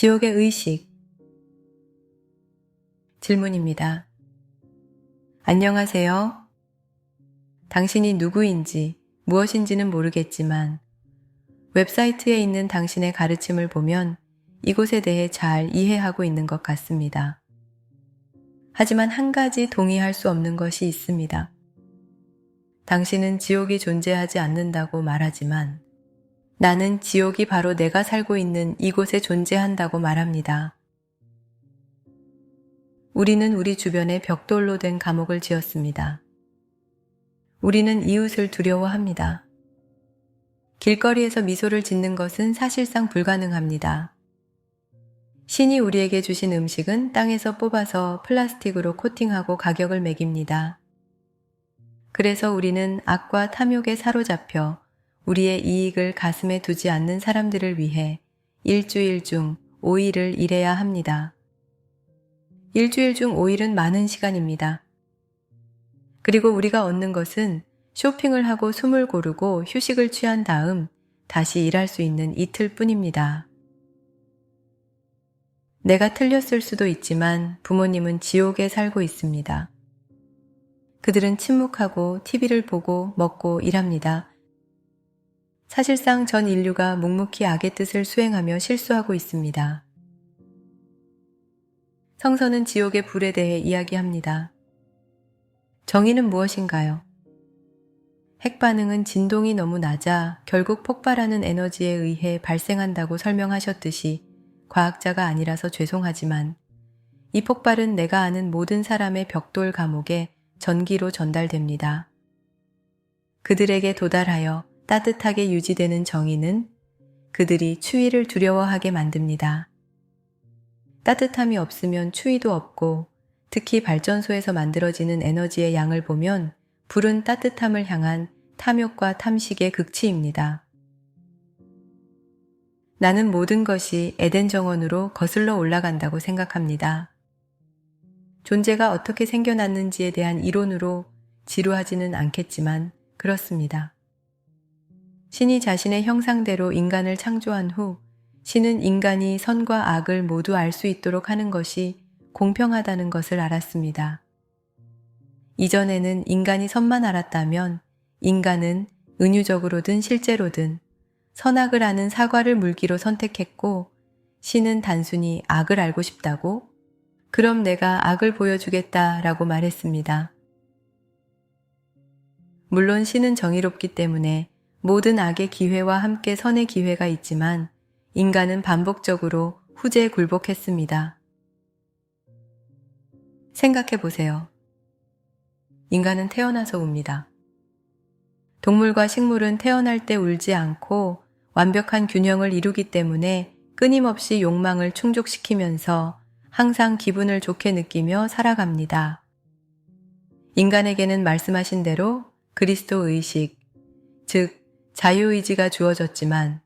지옥의 의식. 질문입니다. 안녕하세요. 당신이 누구인지 무엇인지는 모르겠지만 웹사이트에 있는 당신의 가르침을 보면 이곳에 대해 잘 이해하고 있는 것 같습니다. 하지만 한 가지 동의할 수 없는 것이 있습니다. 당신은 지옥이 존재하지 않는다고 말하지만 나는 지옥이 바로 내가 살고 있는 이곳에 존재한다고 말합니다. 우리는 우리 주변에 벽돌로 된 감옥을 지었습니다. 우리는 이웃을 두려워합니다. 길거리에서 미소를 짓는 것은 사실상 불가능합니다. 신이 우리에게 주신 음식은 땅에서 뽑아서 플라스틱으로 코팅하고 가격을 매깁니다. 그래서 우리는 악과 탐욕에 사로잡혀 우리의 이익을 가슴에 두지 않는 사람들을 위해 일주일 중 5일을 일해야 합니다. 일주일 중 5일은 많은 시간입니다. 그리고 우리가 얻는 것은 쇼핑을 하고 숨을 고르고 휴식을 취한 다음 다시 일할 수 있는 이틀 뿐입니다. 내가 틀렸을 수도 있지만 부모님은 지옥에 살고 있습니다. 그들은 침묵하고 TV를 보고 먹고 일합니다. 사실상 전 인류가 묵묵히 악의 뜻을 수행하며 실수하고 있습니다. 성서는 지옥의 불에 대해 이야기합니다. 정의는 무엇인가요? 핵 반응은 진동이 너무 낮아 결국 폭발하는 에너지에 의해 발생한다고 설명하셨듯이 과학자가 아니라서 죄송하지만 이 폭발은 내가 아는 모든 사람의 벽돌 감옥에 전기로 전달됩니다. 그들에게 도달하여 따뜻하게 유지되는 정의는 그들이 추위를 두려워하게 만듭니다. 따뜻함이 없으면 추위도 없고 특히 발전소에서 만들어지는 에너지의 양을 보면 불은 따뜻함을 향한 탐욕과 탐식의 극치입니다. 나는 모든 것이 에덴 정원으로 거슬러 올라간다고 생각합니다. 존재가 어떻게 생겨났는지에 대한 이론으로 지루하지는 않겠지만 그렇습니다. 신이 자신의 형상대로 인간을 창조한 후 신은 인간이 선과 악을 모두 알 수 있도록 하는 것이 공평하다는 것을 알았습니다. 이전에는 인간이 선만 알았다면 인간은 은유적으로든 실제로든 선악을 아는 사과를 물기로 선택했고 신은 단순히 악을 알고 싶다고 그럼 내가 악을 보여주겠다 라고 말했습니다. 물론 신은 정의롭기 때문에 모든 악의 기회와 함께 선의 기회가 있지만 인간은 반복적으로 후제에 굴복했습니다. 생각해 보세요. 인간은 태어나서 웁니다. 동물과 식물은 태어날 때 울지 않고 완벽한 균형을 이루기 때문에 끊임없이 욕망을 충족시키면서 항상 기분을 좋게 느끼며 살아갑니다. 인간에게는 말씀하신 대로 그리스도 의식, 즉 자유의지가 주어졌지만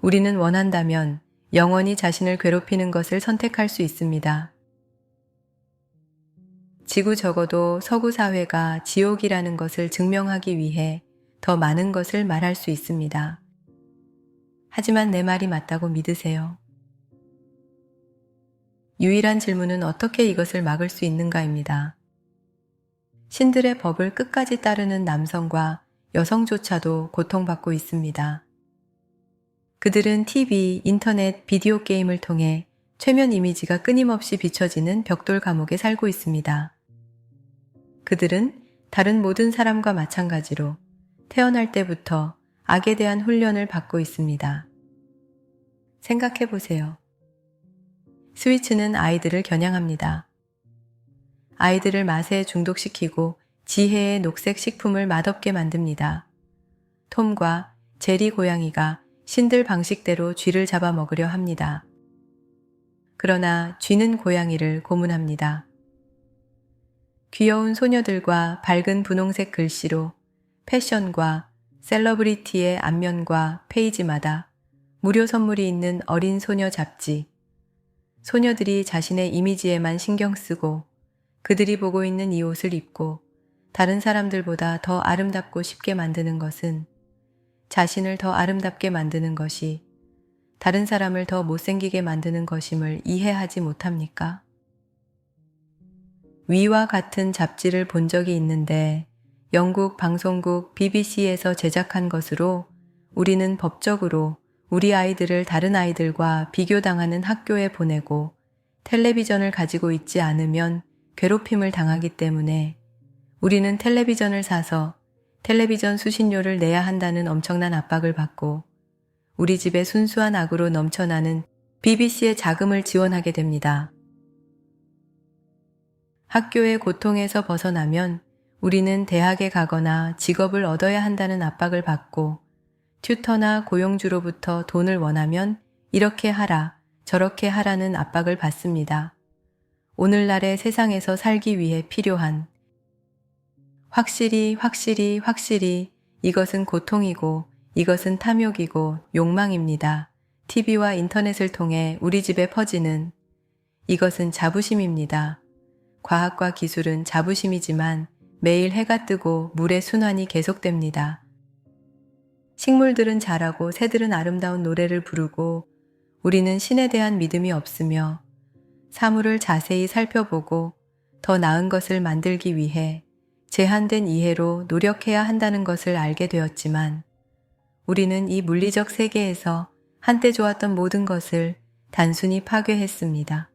우리는 원한다면 영원히 자신을 괴롭히는 것을 선택할 수 있습니다. 지구 적어도 서구 사회가 지옥이라는 것을 증명하기 위해 더 많은 것을 말할 수 있습니다. 하지만 내 말이 맞다고 믿으세요. 유일한 질문은 어떻게 이것을 막을 수 있는가입니다. 신들의 법을 끝까지 따르는 남성과 여성조차도 고통받고 있습니다. 그들은 TV, 인터넷, 비디오 게임을 통해 최면 이미지가 끊임없이 비춰지는 벽돌 감옥에 살고 있습니다. 그들은 다른 모든 사람과 마찬가지로 태어날 때부터 악에 대한 훈련을 받고 있습니다. 생각해 보세요. 스위츠는 아이들을 겨냥합니다. 아이들을 맛에 중독시키고 지혜의 녹색 식품을 맛없게 만듭니다. 톰과 제리 고양이가 신들 방식대로 쥐를 잡아 먹으려 합니다. 그러나 쥐는 고양이를 고문합니다. 귀여운 소녀들과 밝은 분홍색 글씨로 패션과 셀러브리티의 앞면과 페이지마다 무료 선물이 있는 어린 소녀 잡지. 소녀들이 자신의 이미지에만 신경 쓰고 그들이 보고 있는 이 옷을 입고 다른 사람들보다 더 아름답고 쉽게 만드는 것은 자신을 더 아름답게 만드는 것이 다른 사람을 더 못생기게 만드는 것임을 이해하지 못합니까? 위와 같은 잡지를 본 적이 있는데 영국 방송국 BBC에서 제작한 것으로 우리는 법적으로 우리 아이들을 다른 아이들과 비교당하는 학교에 보내고 텔레비전을 가지고 있지 않으면 괴롭힘을 당하기 때문에 우리는 텔레비전을 사서 텔레비전 수신료를 내야 한다는 엄청난 압박을 받고 우리 집에 순수한 악으로 넘쳐나는 BBC의 자금을 지원하게 됩니다. 학교의 고통에서 벗어나면 우리는 대학에 가거나 직업을 얻어야 한다는 압박을 받고 튜터나 고용주로부터 돈을 원하면 이렇게 하라, 저렇게 하라는 압박을 받습니다. 오늘날의 세상에서 살기 위해 필요한 확실히, 확실히, 확실히 이것은 고통이고 이것은 탐욕이고 욕망입니다. TV와 인터넷을 통해 우리 집에 퍼지는 이것은 자부심입니다. 과학과 기술은 자부심이지만 매일 해가 뜨고 물의 순환이 계속됩니다. 식물들은 자라고 새들은 아름다운 노래를 부르고 우리는 신에 대한 믿음이 없으며 사물을 자세히 살펴보고 더 나은 것을 만들기 위해 제한된 이해로 노력해야 한다는 것을 알게 되었지만 우리는 이 물리적 세계에서 한때 좋았던 모든 것을 단순히 파괴했습니다.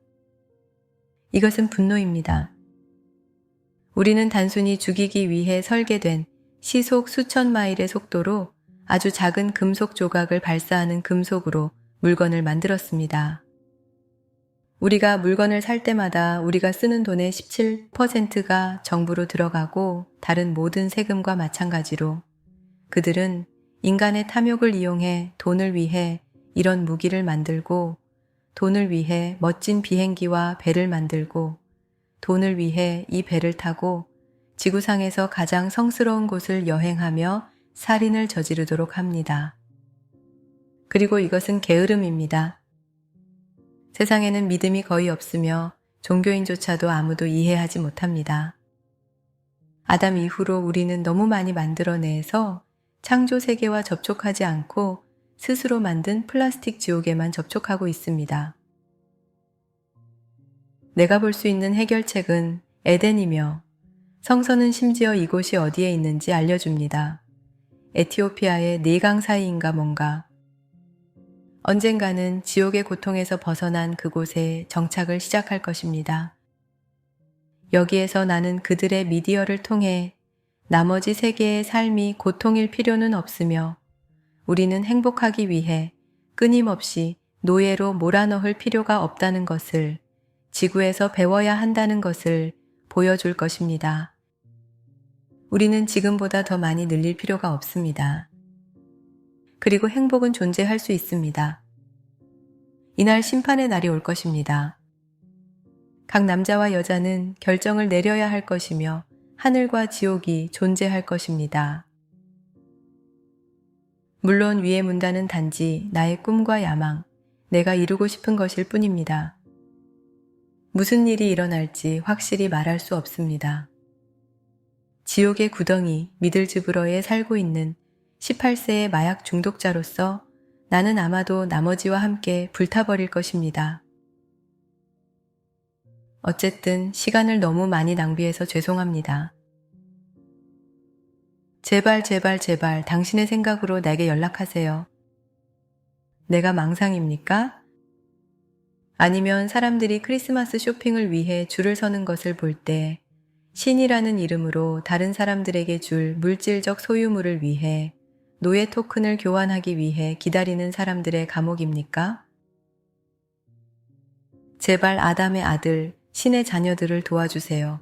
이것은 분노입니다. 우리는 단순히 죽이기 위해 설계된 시속 수천 마일의 속도로 아주 작은 금속 조각을 발사하는 금속으로 물건을 만들었습니다. 우리가 물건을 살 때마다 우리가 쓰는 돈의 17%가 정부로 들어가고 다른 모든 세금과 마찬가지로 그들은 인간의 탐욕을 이용해 돈을 위해 이런 무기를 만들고 돈을 위해 멋진 비행기와 배를 만들고 돈을 위해 이 배를 타고 지구상에서 가장 성스러운 곳을 여행하며 살인을 저지르도록 합니다. 그리고 이것은 게으름입니다. 세상에는 믿음이 거의 없으며 종교인조차도 아무도 이해하지 못합니다. 아담 이후로 우리는 너무 많이 만들어내서 창조 세계와 접촉하지 않고 스스로 만든 플라스틱 지옥에만 접촉하고 있습니다. 내가 볼 수 있는 해결책은 에덴이며 성서는 심지어 이곳이 어디에 있는지 알려줍니다. 에티오피아의 네강 사이인가 뭔가. 언젠가는 지옥의 고통에서 벗어난 그곳에 정착을 시작할 것입니다. 여기에서 나는 그들의 미디어를 통해 나머지 세계의 삶이 고통일 필요는 없으며 우리는 행복하기 위해 끊임없이 노예로 몰아넣을 필요가 없다는 것을 지구에서 배워야 한다는 것을 보여줄 것입니다. 우리는 지금보다 더 많이 늘릴 필요가 없습니다. 그리고 행복은 존재할 수 있습니다. 이날 심판의 날이 올 것입니다. 각 남자와 여자는 결정을 내려야 할 것이며 하늘과 지옥이 존재할 것입니다. 물론 위의 문단은 단지 나의 꿈과 야망, 내가 이루고 싶은 것일 뿐입니다. 무슨 일이 일어날지 확실히 말할 수 없습니다. 지옥의 구덩이 미들즈브러에 살고 있는 18세의 마약 중독자로서 나는 아마도 나머지와 함께 불타버릴 것입니다. 어쨌든 시간을 너무 많이 낭비해서 죄송합니다. 제발, 제발, 제발 당신의 생각으로 내게 연락하세요. 내가 망상입니까? 아니면 사람들이 크리스마스 쇼핑을 위해 줄을 서는 것을 볼 때 신이라는 이름으로 다른 사람들에게 줄 물질적 소유물을 위해 노예 토큰을 교환하기 위해 기다리는 사람들의 감옥입니까? 제발 아담의 아들, 신의 자녀들을 도와주세요.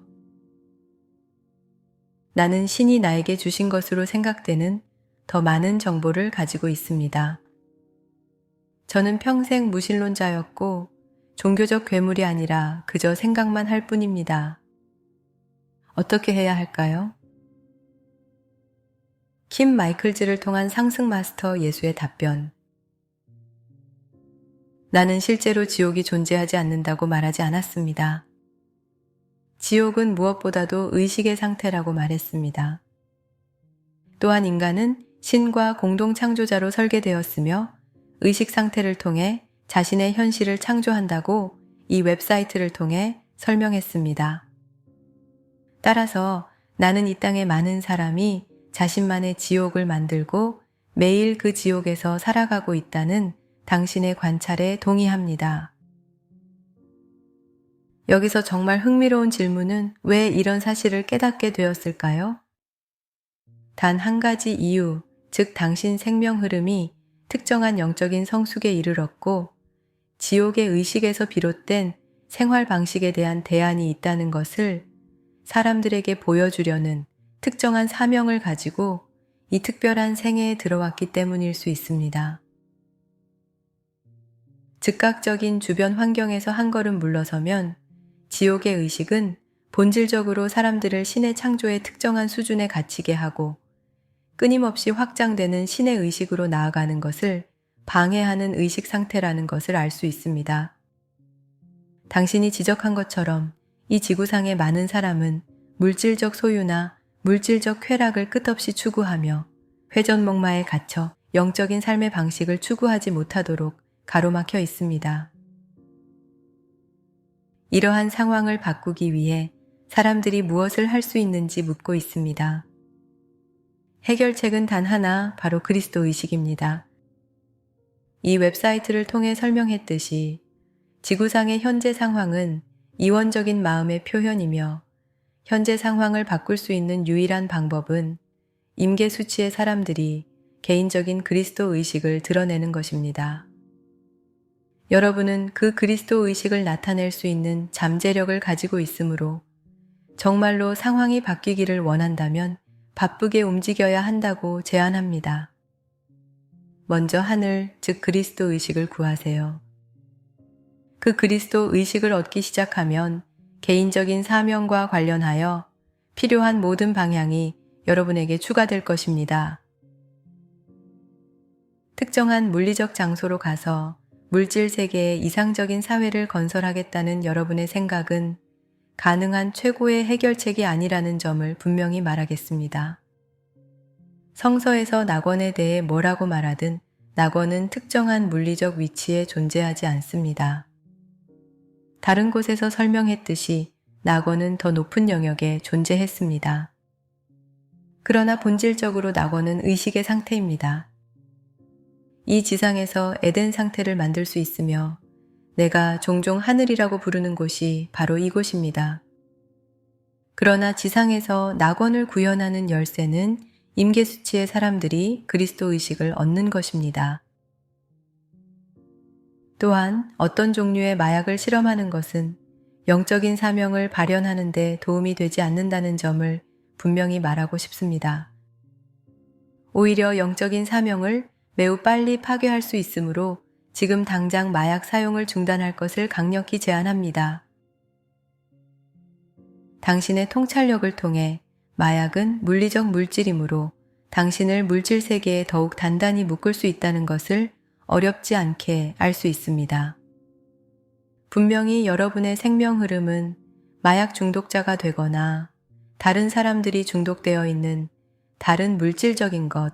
나는 신이 나에게 주신 것으로 생각되는 더 많은 정보를 가지고 있습니다. 저는 평생 무신론자였고 종교적 괴물이 아니라 그저 생각만 할 뿐입니다. 어떻게 해야 할까요? 킴 마이클즈를 통한 상승 마스터 예수의 답변. 나는 실제로 지옥이 존재하지 않는다고 말하지 않았습니다. 지옥은 무엇보다도 의식의 상태라고 말했습니다. 또한 인간은 신과 공동 창조자로 설계되었으며 의식 상태를 통해 자신의 현실을 창조한다고 이 웹사이트를 통해 설명했습니다. 따라서 나는 이 땅의 많은 사람이 자신만의 지옥을 만들고 매일 그 지옥에서 살아가고 있다는 당신의 관찰에 동의합니다. 여기서 정말 흥미로운 질문은 왜 이런 사실을 깨닫게 되었을까요? 단 한 가지 이유, 즉 당신 생명 흐름이 특정한 영적인 성숙에 이르렀고 지옥의 의식에서 비롯된 생활 방식에 대한 대안이 있다는 것을 사람들에게 보여주려는 특정한 사명을 가지고 이 특별한 생애에 들어왔기 때문일 수 있습니다. 즉각적인 주변 환경에서 한 걸음 물러서면 지옥의 의식은 본질적으로 사람들을 신의 창조의 특정한 수준에 갇히게 하고 끊임없이 확장되는 신의 의식으로 나아가는 것을 방해하는 의식 상태라는 것을 알 수 있습니다. 당신이 지적한 것처럼 이 지구상의 많은 사람은 물질적 소유나 물질적 쾌락을 끝없이 추구하며 회전목마에 갇혀 영적인 삶의 방식을 추구하지 못하도록 가로막혀 있습니다. 이러한 상황을 바꾸기 위해 사람들이 무엇을 할 수 있는지 묻고 있습니다. 해결책은 단 하나, 바로 그리스도 의식입니다. 이 웹사이트를 통해 설명했듯이 지구상의 현재 상황은 이원적인 마음의 표현이며 현재 상황을 바꿀 수 있는 유일한 방법은 임계 수치의 사람들이 개인적인 그리스도 의식을 드러내는 것입니다. 여러분은 그 그리스도 의식을 나타낼 수 있는 잠재력을 가지고 있으므로 정말로 상황이 바뀌기를 원한다면 바쁘게 움직여야 한다고 제안합니다. 먼저 하늘, 즉 그리스도 의식을 구하세요. 그 그리스도 의식을 얻기 시작하면 개인적인 사명과 관련하여 필요한 모든 방향이 여러분에게 추가될 것입니다. 특정한 물리적 장소로 가서 물질 세계의 이상적인 사회를 건설하겠다는 여러분의 생각은 가능한 최고의 해결책이 아니라는 점을 분명히 말하겠습니다. 성서에서 낙원에 대해 뭐라고 말하든 낙원은 특정한 물리적 위치에 존재하지 않습니다. 다른 곳에서 설명했듯이 낙원은 더 높은 영역에 존재했습니다. 그러나 본질적으로 낙원은 의식의 상태입니다. 이 지상에서 에덴 상태를 만들 수 있으며 내가 종종 하늘이라고 부르는 곳이 바로 이곳입니다. 그러나 지상에서 낙원을 구현하는 열쇠는 임계수치의 사람들이 그리스도 의식을 얻는 것입니다. 또한 어떤 종류의 마약을 실험하는 것은 영적인 사명을 발현하는 데 도움이 되지 않는다는 점을 분명히 말하고 싶습니다. 오히려 영적인 사명을 매우 빨리 파괴할 수 있으므로 지금 당장 마약 사용을 중단할 것을 강력히 제안합니다. 당신의 통찰력을 통해 마약은 물리적 물질이므로 당신을 물질 세계에 더욱 단단히 묶을 수 있다는 것을 어렵지 않게 알 수 있습니다. 분명히 여러분의 생명 흐름은 마약 중독자가 되거나 다른 사람들이 중독되어 있는 다른 물질적인 것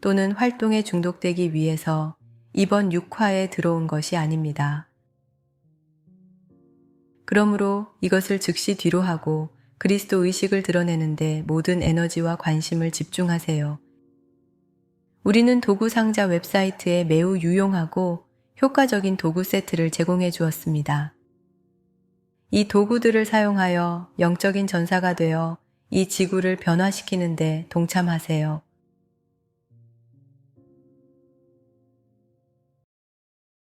또는 활동에 중독되기 위해서 이번 6화에 들어온 것이 아닙니다. 그러므로 이것을 즉시 뒤로 하고 그리스도 의식을 드러내는데 모든 에너지와 관심을 집중하세요. 우리는 도구 상자 웹사이트에 매우 유용하고 효과적인 도구 세트를 제공해 주었습니다. 이 도구들을 사용하여 영적인 전사가 되어 이 지구를 변화시키는데 동참하세요.